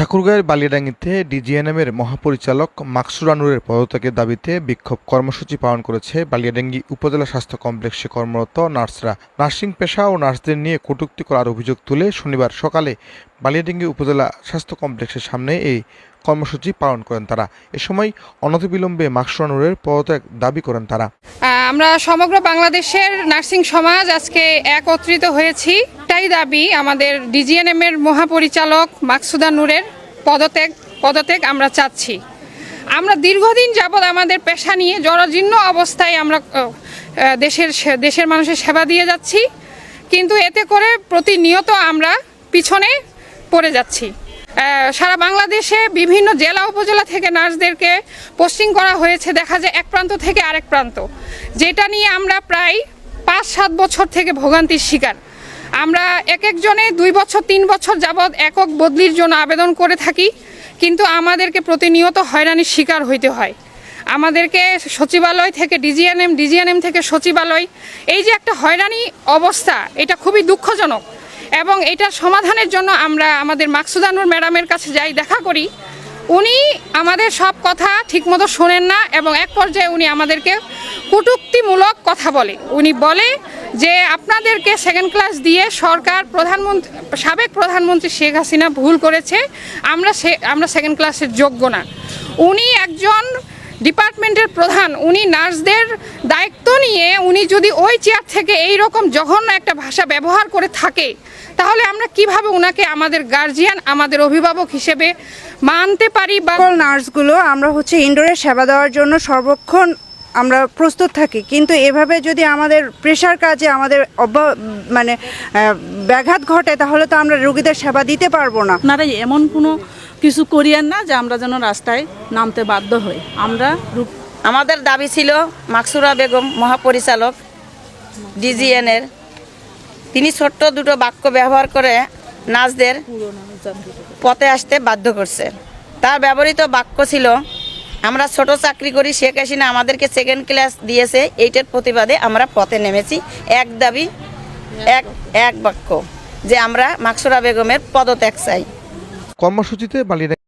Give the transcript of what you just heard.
ঠাকুরগাঁয়ের বালিয়াডাঙ্গিতে ডিজিএনএমের মহাপরিচালক মাকসুরা নূরের পদত্যাগের দাবিতে বিক্ষোভ কর্মসূচি পালন করেছে বালিয়াডাঙ্গি উপজেলা স্বাস্থ্য কমপ্লেক্সে কর্মরত নার্সরা। নার্সিং পেশা ও নার্সদের নিয়ে কটূক্তি করার অভিযোগ তুলে শনিবার সকালে বালিয়াডাঙ্গি উপজেলা স্বাস্থ্য কমপ্লেক্সের সামনে এই কর্মসূচি পালন করেন তারা। এ সময় অনতিবিলম্বে মাকসুরা নূরের পদত্যাগ দাবি করেন তারা। আমরা সমগ্র বাংলাদেশের নার্সিং সমাজ আজকে একত্রিত হয়েছি। তাই দাবি, আমাদের ডিজিএনএম এর মহাপরিচালক মাকসুদা নূরের পদত্যাগ পদত্যাগ আমরা চাচ্ছি। আমরা দীর্ঘদিন যাবৎ আমাদের পেশা নিয়ে জরাজীর্ণ অবস্থায় আমরা দেশের দেশের মানুষের সেবা দিয়ে যাচ্ছি, কিন্তু এতে করে প্রতিনিয়ত আমরা পিছনে পড়ে যাচ্ছি। সারা বাংলাদেশে বিভিন্ন জেলা, উপজেলা থেকে নার্সদেরকে পোস্টিং করা হয়েছে, দেখা যায় এক প্রান্ত থেকে আরেক প্রান্ত। যেটা নিয়ে আমরা প্রায় পাঁচ সাত বছর থেকে ভোগান্তির শিকার। আমরা এক একজনে দুই বছর, তিন বছর যাবৎ একক বদলির জন্য আবেদন করে থাকি, কিন্তু আমাদেরকে প্রতিনিয়ত হয়রানির শিকার হইতে হয়। আমাদেরকে সচিবালয় থেকে ডিজিএনএম ডিজিএনএম থেকে সচিবালয়, এই যে একটা হয়রানি অবস্থা, এটা খুবই দুঃখজনক। এবং এটা সমাধানের জন্য আমরা আমাদের মাকসুদানুর ম্যাডামের কাছে যাই, দেখা করি। উনি আমাদের সব কথা ঠিকমতো শোনেন না এবং এক পর্যায়ে উনি আমাদেরকে কটূক্তিমূলক কথা বলে। উনি বলে যে, আপনাদেরকে সেকেন্ড ক্লাস দিয়ে সরকার প্রধানমন্ত্রী, সাবেক প্রধানমন্ত্রী শেখ হাসিনা ভুল করেছে। আমরা সে, আমরা সেকেন্ড ক্লাসের যোগ্য না। উনি একজন ডিপার্টমেন্টের প্রধান। উনি নার্সদের দায়িত্ব নিয়ে উনি যদি ওই চেয়ার থেকে এই রকম জঘন্য একটা ভাষা ব্যবহার করে থাকে, তাহলে আমরা কীভাবে ওনাকে আমাদের গার্জিয়ান আমাদের অভিভাবক হিসেবে মানতে পারি বা নার্সগুলো আমরা হচ্ছে ইনডোরে সেবা দেওয়ার জন্য সর্বক্ষণ আমরা প্রস্তুত থাকি। কিন্তু এভাবে যদি আমাদের প্রেশার কাজে আমাদের অব্যা- মানে ব্যাঘাত ঘটে তাহলে তো আমরা রোগীদের সেবা দিতে পারব না। আপনারা এমন কোনো কিছু করিয়েন না যে আমরা যেন রাস্তায় নামতে বাধ্য হই। আমরা আমাদের দাবি ছিল মাকসুরা বেগম মহাপরিচালক ডিজিএনের। তিনি ছোট্ট দুটো বাক্য ব্যবহার করে নাচদের পথে আসতে বাধ্য করছে। তার ব্যবহৃত বাক্য ছিল আমরা ছোট চাকরি করি, শেখ হাসিনা আমাদেরকে সেকেন্ড ক্লাস দিয়েছে, এইটার প্রতিবাদে আমরা পথে নেমেছি। এক দাবি, এক এক বাক্য, যে আমরা মাকসুরা বেগমের পদত্যাগ চাই। কর্মসূচিতে বালিয়াডাঙ্গি